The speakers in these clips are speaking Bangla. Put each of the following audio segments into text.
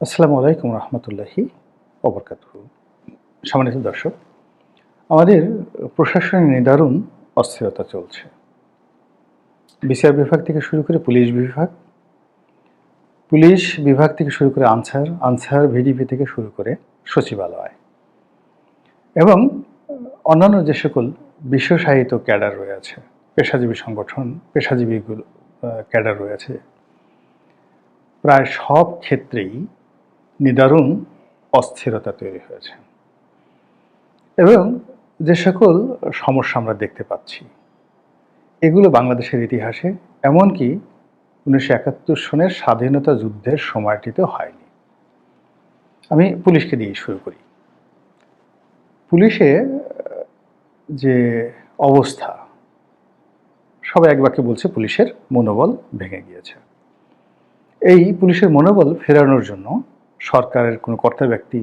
আসসালামু আলাইকুম রহমতুল্লাহি অবরকাত সম্মানিত দর্শক, আমাদের প্রশাসনের নিদারুণ অস্থিরতা চলছে। বিচার বিভাগ থেকে শুরু করে পুলিশ বিভাগ পুলিশ বিভাগ থেকে শুরু করে আনসার আনসার ভিডিপি থেকে শুরু করে সচিবালয় এবং অন্যান্য যে সকল বিশ্বসাহিত্য ক্যাডার রয়েছে পেশাজীবী সংগঠন পেশাজীবীগুলো ক্যাডার রয়েছে প্রায় সব ক্ষেত্রেই নিদারুণ অস্থিরতা তৈরি হয়েছে। এবং যে সকল সমস্যা আমরা দেখতে পাচ্ছি, এগুলো বাংলাদেশের ইতিহাসে, এমনকি উনিশশো একাত্তর সনের স্বাধীনতা যুদ্ধের সময়টিতে হয়নি। আমি পুলিশকে দিয়ে শুরু করি। পুলিশে যে অবস্থা সবাই এক বাক্যে বলছে পুলিশের মনোবল ভেঙে গিয়েছে। এই পুলিশের মনোবল ফেরানোর জন্য সরকারের কোনো কর্তা ব্যক্তি,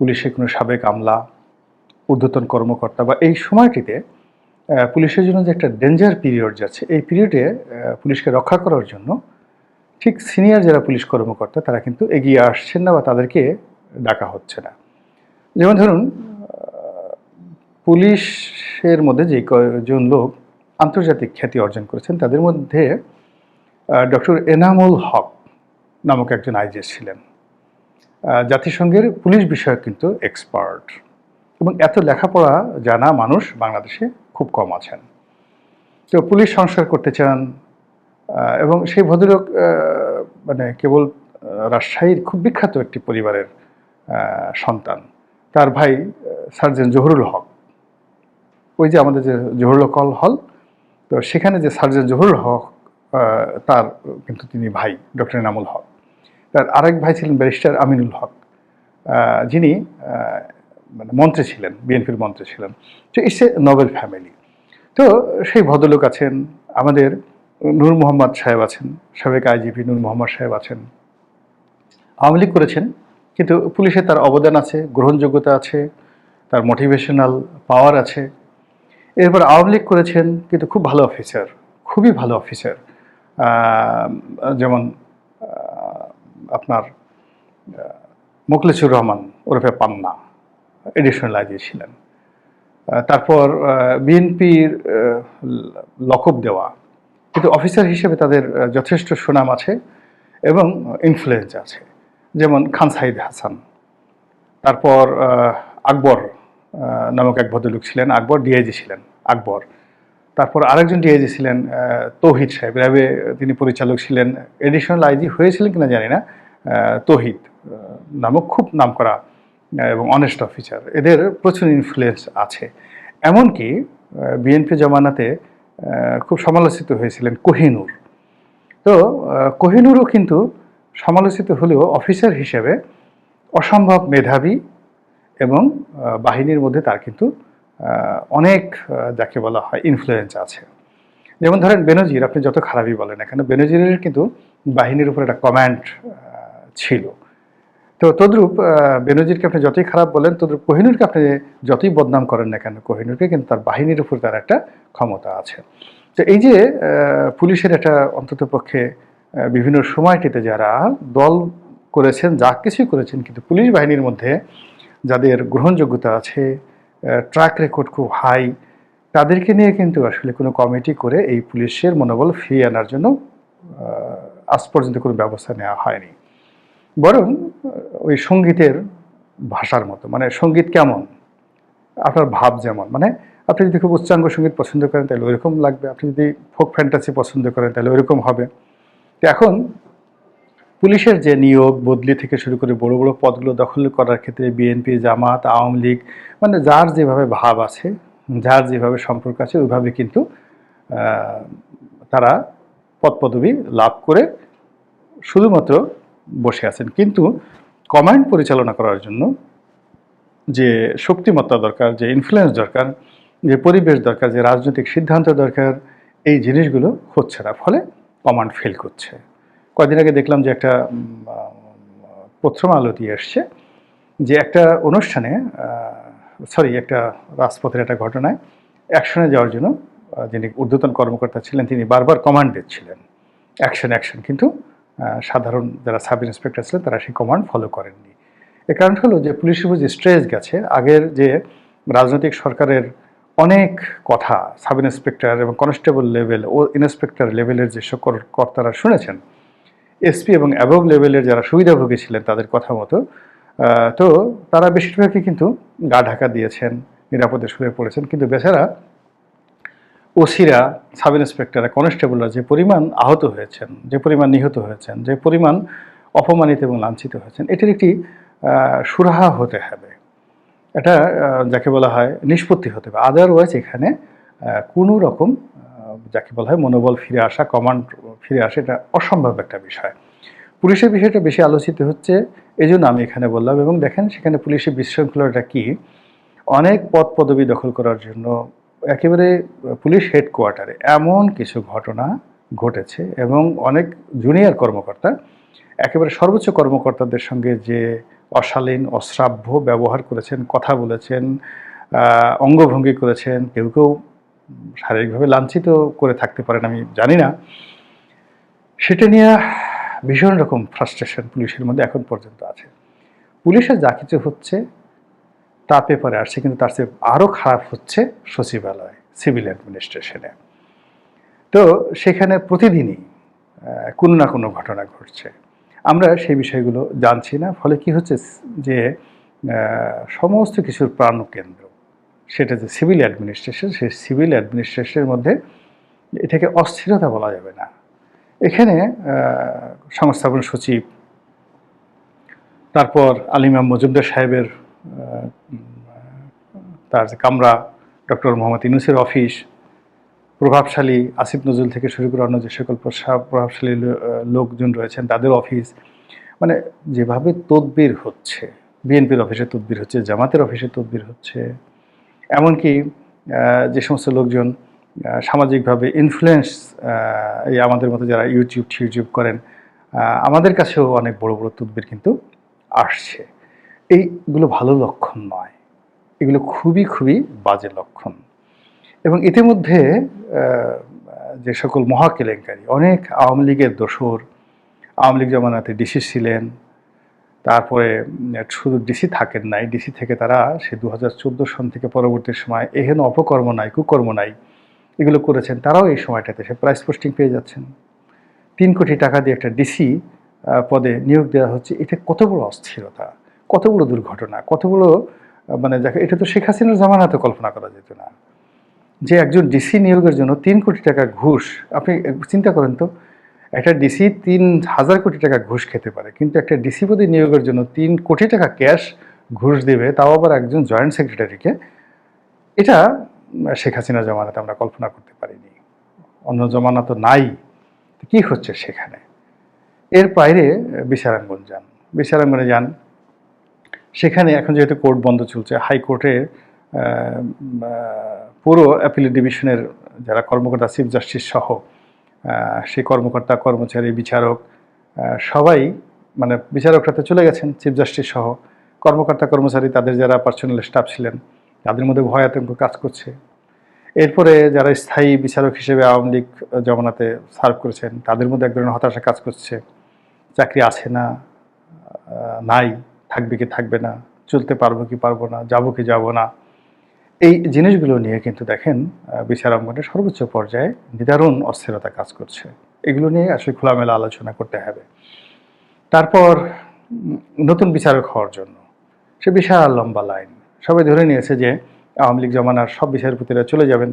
পুলিশের কোনো সাবেক আমলা, ঊর্ধ্বতন কর্মকর্তা বা এই সময়টিতে পুলিশের জন্য যে একটা ডেঞ্জার পিরিয়ড যাচ্ছে, এই পিরিয়ডে পুলিশকে রক্ষা করার জন্য ঠিক সিনিয়র যারা পুলিশ কর্মকর্তা, তারা কিন্তু এগিয়ে আসছেন না বা তাদেরকে ডাকা হচ্ছে না। যেমন ধরুন পুলিশের মধ্যে যে কয়েকজন লোক আন্তর্জাতিক খ্যাতি অর্জন করেছেন, তাদের মধ্যে ডক্টর এনামুল হক নামক একজন আইজিএস ছিলেন। জাতিসংঘের পুলিশ বিষয়ক কিন্তু এক্সপার্ট এবং এত লেখাপড়া জানা মানুষ বাংলাদেশে খুব কম আছেন। তো পুলিশ সংস্কার করতে চান এবং সেই ভদ্রলোক মানে কেবল রাজশাহীর খুব বিখ্যাত একটি পরিবারের সন্তান। তার ভাই আহ, সার্জেন্ট জহুরুল হক। ওই যে আমাদের যে জহুরুল হক হল তো সেখানে যে সার্জেন্ট জহুরুল হক তার কিন্তু তিনি ভাই ডক্টর এনামুল হক। তার আরেক ভাই ছিলেন ব্যারিস্টার আমিনুল হক যিনি মানে মন্ত্রী ছিলেন, বিএনপির মন্ত্রী ছিলেন। তো ইটস এ নোবেল ফ্যামিলি। তো সেই ভদ্রলোক আছেন, আমাদের নূর মোহাম্মদ সাহেব আছেন, সাবেক আইজিপি নূর মোহাম্মদ সাহেব আছেন। আওয়ামী লীগ করেছেন, কিন্তু পুলিশে তার অবদান আছে, গ্রহণযোগ্যতা আছে, তার মোটিভেশনাল পাওয়ার আছে। এরপর আওয়ামী লীগ করেছেন, কিন্তু খুব ভালো অফিসার খুবই ভালো অফিসার যেমন আপনার আহ, মোকলেছুর রহমান ওরফে পান্না এডিশনাল আইজি ছিলেন তারপর বিএনপির লকব দেওয়া। কিন্তু অফিসার হিসেবে তাদের যথেষ্ট সুনাম আছে এবং ইনফ্লুয়েন্স আছে। যেমন খান সাইদ হাসান। তারপর আকবর নামক এক ভদ্রলোক ছিলেন। আকবর ডিআইজি ছিলেন আকবর। তারপর আরেকজন ডিআইজি ছিলেন তৌহিদ সাহেব। র্যাবে তিনি পরিচালক ছিলেন। এডিশনাল আইজি হয়েছিলেন কিনা জানি না। তৌহিদ নামক খুব নামকরা আহ, এবং অনেস্ট অফিসার এদের প্রচুর ইনফ্লুয়েন্স আছে। এমনকি বিএনপি জমানাতে খুব সমালোচিত হয়েছিলেন কোহিনুর। তো কোহিনুরও কিন্তু সমালোচিত হলেও অফিসার হিসেবে অসম্ভব মেধাবী এবং বাহিনীর মধ্যে তার কিন্তু অনেক যাকে বলা হয় ইনফ্লুয়েন্স আছে। যেমন ধরেন বেনজির আপনি যত খারাপই বলেন না কেন বেনজিরের কিন্তু বাহিনীর উপর একটা কমান্ড ছিল। তো তদ্রূপ বেনজিরকে আপনি যতই খারাপ বলেন, তদ্রূপ কোহিনুরকে আপনি যতই বদনাম করেন না কেন, কোহিনুরকে কিন্তু তার বাহিনীর উপর তার একটা ক্ষমতা আছে। তো এই যে পুলিশের একটা অন্তত পক্ষে বিভিন্ন সময়টিতে যারা দল করেছেন, যা কিছুই করেছেন, কিন্তু পুলিশ বাহিনীর মধ্যে যাদের গ্রহণযোগ্যতা আছে ট্র্যাক রেকর্ড খুব হাই তাদেরকে নিয়ে কিন্তু আসলে কোনো কমিটি করে এই পুলিশের মনোবল ফিরিয়ে আনার জন্য আজ পর্যন্ত কোনো ব্যবস্থা নেওয়া হয়নি। বরং ওই সঙ্গীতের ভাষার মতো মানে সংগীত কেমন? আপনার ভাব যেমন মানে আপনি যদি খুব উচ্চাঙ্গ সংগীত পছন্দ করেন তাহলে ওইরকম লাগবে, আপনি যদি ফোক ফ্যান্টাসি পছন্দ করেন তাহলে ওইরকম হবে। তো এখন পুলিশের যে নিয়োগ, বদলি থেকে শুরু করে বড় বড় পদগুলো দখল করার ক্ষেত্রে বিএনপি জামাত, আওয়ামী লীগ মানে যার যেভাবে ভাব আছে, যার যেভাবে সম্পর্ক আছে, ওইভাবে কিন্তু তারা পদ লাভ করে শুধুমাত্র বসে আছেন। কিন্তু কমান্ড পরিচালনা করার জন্য যে শক্তিমত্তা দরকার, যে ইনফ্লুয়েন্স দরকার, যে পরিবেশ দরকার, যে রাজনৈতিক সিদ্ধান্ত দরকার, এই জিনিসগুলো হচ্ছে না। ফলে কমান্ড ফেল করছে। কদিন আগে দেখলাম যে একটা প্রথম আলো দিয়ে এসছে যে একটা অনুষ্ঠানে সরি একটা রাজপথের একটা ঘটনায় অ্যাকশনে যাওয়ার জন্য যিনি ঊর্ধ্বতন কর্মকর্তা ছিলেন, তিনি বারবার কমান্ড দিচ্ছিলেন। অ্যাকশন অ্যাকশন কিন্তু সাধারণ যারা সাব ইন্সপেক্টর ছিলেন তারা সেই কমান্ড ফলো করেননি। এর কারণ হলো যে পুলিশের উপর যে স্ট্রেস গেছে। আগের যে রাজনৈতিক সরকারের অনেক কথা সাব ইন্সপেক্টর এবং কনস্টেবল লেভেল ও ইন্সপেক্টর লেভেলের যে সকল কর্তারা শুনেছেন এসপি এবং অ্যাবভ লেভেলের যারা সুবিধাভোগী ছিলেন তাদের কথা মতো তো তারা বেশিরভাগই কিন্তু গা ঢাকা দিয়েছেন, নিরাপদে শুয়ে পড়েছেন। কিন্তু বেচারা ওসিরা, সাব ইন্সপেক্টররা, কনস্টেবলরা যে পরিমাণ আহত হয়েছেন, যে পরিমাণ নিহত হয়েছেন, যে পরিমাণ অপমানিত এবং লাঞ্ছিত হয়েছেন, এটির একটি সুরাহা হতে হবে। এটা যাকে বলা হয় নিষ্পত্তি হতে হবে। আদারওয়াইজ এখানে কোনো রকম যাকে বলা হয় মনোবল ফিরে আসা কমান্ড ফিরে আসা, এটা অসম্ভব একটা বিষয়। পুলিশের বিষয়টা বেশি আলোচিত হচ্ছে এই জন্য আমি এখানে বললাম, এবং দেখেন সেখানে পুলিশের বিশৃঙ্খলাটা কি? অনেক পদ পদবি দখল করার জন্য একেবারে পুলিশ হেডকোয়ার্টারে এমন কিছু ঘটনা ঘটেছে এবং অনেক জুনিয়র কর্মকর্তা, একেবারে সর্বোচ্চ কর্মকর্তাদের সঙ্গে যে অশালীন, অশ্রাব্য ব্যবহার করেছেন, কথা বলেছেন অঙ্গভঙ্গি করেছেন, কেউ কেউ শারীরিকভাবে লাঞ্ছিত করে থাকতে পারেন আমি জানি না। সেটা নিয়ে ভীষণ রকম ফ্রাস্ট্রেশন পুলিশের মধ্যে এখন পর্যন্ত আছে। পুলিশের যা কিছু হচ্ছে তা পেপারে আসছে, কিন্তু তার চেয়ে আরও খারাপ হচ্ছে সচিবালয় সিভিল অ্যাডমিনিস্ট্রেশনে তো সেখানে প্রতিদিনই কোনো না কোনো ঘটনা ঘটছে। আমরা সেই বিষয়গুলো জানছি না, ফলে কি হচ্ছে যে সমস্ত কিছুর প্রাণকেন্দ্র, সেটা যে সিভিল অ্যাডমিনিস্ট্রেশন সেই সিভিল অ্যাডমিনিস্ট্রেশনের মধ্যে এটাকে অস্থিরতা বলা যাবে না। এখানে সংস্থাপন সচিব, তারপর আলিমাম মজুমদার সাহেবের তার কামরা ডক্টর মোহাম্মদ ইউনুসের অফিস, প্রভাবশালী আসিফ নজরুল থেকে শুরু করে অন্য যে সকল প্রভাবশালী লোকজন রয়েছেন, তাদের অফিস। মানে যেভাবে তদবির হচ্ছে, বিএনপির অফিসে তদবির হচ্ছে, জামাতের অফিসে তদবির হচ্ছে, এমনকি যে সমস্ত লোকজন সামাজিকভাবে ইনফ্লুয়েন্স এই আমাদের মতো যারা ইউটিউব টিউটিউব করেন আমাদের কাছেও অনেক বড় বড় তদবির কিন্তু আসছে। এইগুলো ভালো লক্ষণ নয়। এগুলো খুবই খুবই বাজে লক্ষণ। এবং ইতিমধ্যে যে সকল মহা কেলেঙ্কারি অনেক আওয়ামী লীগের দোসর আওয়ামী লীগ জমানাতে ডিসি ছিলেন, তারপরে শুধু ডিসি থাকেন নাই, ডিসি থেকে তারা সে দু হাজার চোদ্দ সন থেকে পরবর্তী সময় এহেন অপকর্ম নাই, কুকর্ম নাই, এগুলো করেছেন, তারাও এই সময়টাতে সে প্রাইস পোস্টিং পেয়ে যাচ্ছেন। তিন কোটি টাকা দিয়ে একটা ডিসি পদে নিয়োগ দেওয়া হচ্ছে এটা কত বড় অস্থিরতা? কত বড় দুর্ঘটনা কতগুলো মানে যাকে এটা তো শেখ হাসিনার জামানাতে কল্পনা করা যেত না। যে একজন ডিসি নিয়োগের জন্য তিন কোটি টাকা ঘুষ আপনি চিন্তা করেন তো একটা ডিসি তিন হাজার কোটি টাকা ঘুষ খেতে পারে কিন্তু একটা ডিসি পদে নিয়োগের জন্য তিন কোটি টাকা ক্যাশ ঘুষ দেবে তাও আবার একজন জয়েন্ট সেক্রেটারিকে এটা শেখ হাসিনা জমানাতে আমরা কল্পনা করতে পারিনি। অন্য জমানা তো নাই। কী হচ্ছে সেখানে? এর বাইরে আহ, বিচারাঙ্গন যান। বিচারাঙ্গনে যান সেখানে এখন যেহেতু কোর্ট বন্ধ চলছে হাইকোর্টে পুরো অ্যাপিলেট ডিভিশনের যারা কর্মকর্তা চিফ জাস্টিস সহ সেই কর্মকর্তা, কর্মচারী, বিচারক সবাই মানে বিচারকরা তো চলে গেছেন চিফ জাস্টিস সহ, কর্মকর্তা, কর্মচারী, তাদের যারা পার্সোনাল স্টাফ ছিলেন, তাদের মধ্যে ভয় আতঙ্ক কাজ করছে। এরপরে যারা স্থায়ী বিচারক হিসেবে আওয়ামী লীগ জমানাতে সার্ভ করেছেন, তাদের মধ্যে এক ধরনের হতাশা কাজ করছে, চাকরি আছে না নাই। থাকবে কি থাকবে না চলতে পারব কি পারব না যাব কি যাব না এই জিনিসগুলো নিয়ে কিন্তু দেখেন আহ, বিচারাঙ্গনে সর্বোচ্চ পর্যায়ে নিদারুণ অস্থিরতা কাজ করছে। এগুলো নিয়ে আসলে খোলামেলা আলোচনা করতে হবে। তারপর নতুন বিচারক হওয়ার জন্য। সে বিশাল লম্বা লাইন। সবাই ধরে নিয়েছে যে আওয়ামী লীগ জমানার সব বিচারপতিরা চলে যাবেন।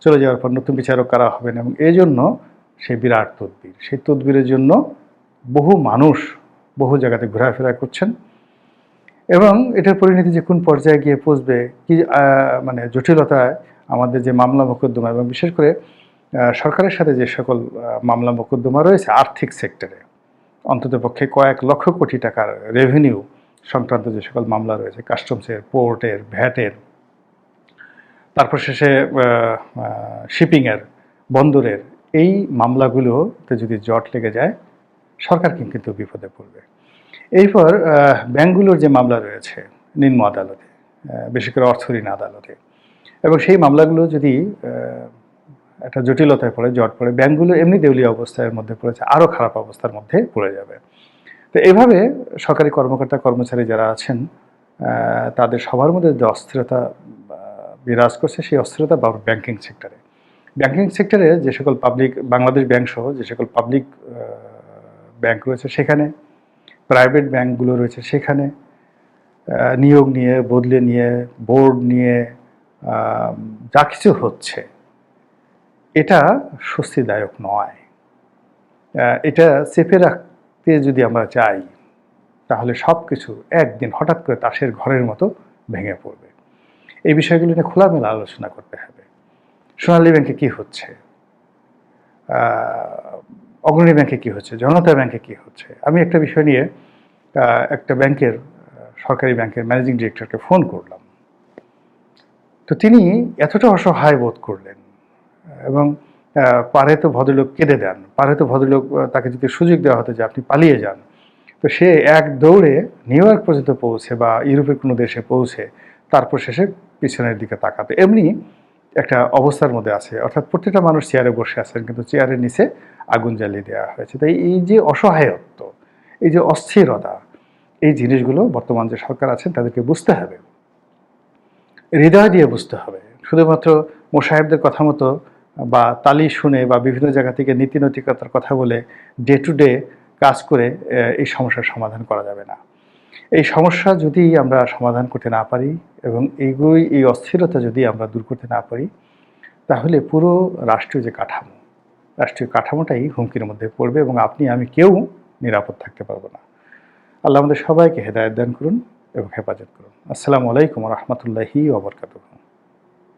চলে যাওয়ার পর নতুন বিচারক কারা হবেন এবং এই জন্য সে বিরাট তদবির। সেই তদবিরের জন্য বহু মানুষ বহু জায়গাতে ঘোরাফেরা করছেন। এবং এটার পরিণতি যে কোন পর্যায়ে গিয়ে পৌঁছবে, কি মানে জটিলতায় আমাদের যে মামলা মোকদ্দমা এবং বিশেষ করে সরকারের সাথে যে সকল মামলা মোকদ্দমা রয়েছে আর্থিক সেক্টরে অন্ততপক্ষে কয়েক লক্ষ কোটি টাকার রেভিনিউ সংক্রান্ত যে সকল মামলা রয়েছে কাস্টমসের পোর্টের ভ্যাটের তারপর শেষে শিপিংয়ের বন্দরের, এই মামলাগুলোতে যদি জট লেগে যায়, সরকার কিন্তু বিপদে পড়বে। এরপর ব্যাংকগুলোর যে মামলা রয়েছে, নিম্ন আদালতে বিশেষ করে অর্থ ঋণ আদালতে, এবং সেই মামলাগুলো যদি একটা জটিলতায় পড়ে, জট পড়ে ব্যাংকগুলো এমনি দেউলিয়া অবস্থার মধ্যে পড়েছে আরও খারাপ অবস্থার মধ্যে পড়ে যাবে। তো এভাবে সরকারি কর্মকর্তা, কর্মচারী যারা আছেন তাদের সবার মধ্যে যে অস্থিরতা বিরাজ করছে, সেই অস্থিরতা ব্যাংকিং সেক্টরে। ব্যাংকিং সেক্টরে যে সকল পাবলিক, বাংলাদেশ ব্যাংক সহ যে সকল পাবলিক ব্যাংক রয়েছে, সেখানে প্রাইভেট ব্যাংকগুলো রয়েছে, সেখানে নিয়োগ নিয়ে, বদলে নিয়ে, বোর্ড নিয়ে যা কিছু হচ্ছে, এটা স্বস্তিদায়ক নয়। এটা চেপে রাখতে যদি আমরা চাই, তাহলে সব কিছু একদিন হঠাৎ করে তাসের ঘরের মতো ভেঙে পড়বে। এই বিষয়গুলো নিয়ে খোলামেলা আলোচনা করতে হবে। সোনালী ব্যাংকে কি হচ্ছে? অগ্রণী ব্যাংকে কি হচ্ছে? জনতা ব্যাংকে কি হচ্ছে? আমি একটা বিষয় নিয়ে একটা ব্যাংকের সরকারি ব্যাংকের ম্যানেজিং ডিরেক্টরকে ফোন করলাম। তো তিনি এতটা অসহায় বোধ করলেন, এবং পারে তো ভদ্রলোক কেঁদে দেন, পারে তো ভদ্রলোক তাকে যদি সুযোগ দেওয়া হতো যে আপনি পালিয়ে যান, তো সে এক দৌড়ে নিউ ইয়র্ক পর্যন্ত পৌঁছে বা ইউরোপের কোনো দেশে পৌঁছে, তারপর শেষে পিছনের দিকে তাকাতে। এমনি একটা অবস্থার মধ্যে আছে। অর্থাৎ প্রত্যেকটা মানুষ চেয়ারে বসে আছেন, কিন্তু চেয়ারের নিচে আগুন জ্বালিয়ে দেওয়া হয়েছে। তাই এই যে অসহায়ত্ব, এই যে অস্থিরতা, এই জিনিসগুলো বর্তমান যে সরকার আছেন, তাদেরকে বুঝতে হবে। হৃদয় দিয়ে বুঝতে হবে। শুধুমাত্র মোসাহেবদের কথা মতো বা তালি শুনে বা বিভিন্ন জায়গা থেকে নীতি নৈতিকতার কথা বলে ডে টু ডে কাজ করে এই সমস্যার সমাধান করা যাবে না। এই সমস্যা যদি আমরা সমাধান করতে না পারি এবং এইগুলোই এই অস্থিরতা যদি আমরা দূর করতে না পারি, তাহলে পুরো রাষ্ট্রীয় যে কাঠামো, রাষ্ট্রীয় কাঠামোটাই হুমকির মধ্যে পড়বে এবং আপনি, আমি কেউ নিরাপদ থাকতে পারব না। আল্লাহ আমাদের সবাইকে হেদায়ত দান করুন এবং হেফাজত করুন। আসসালামু আলাইকুম রহমতুল্লাহি ওবরকাতুহ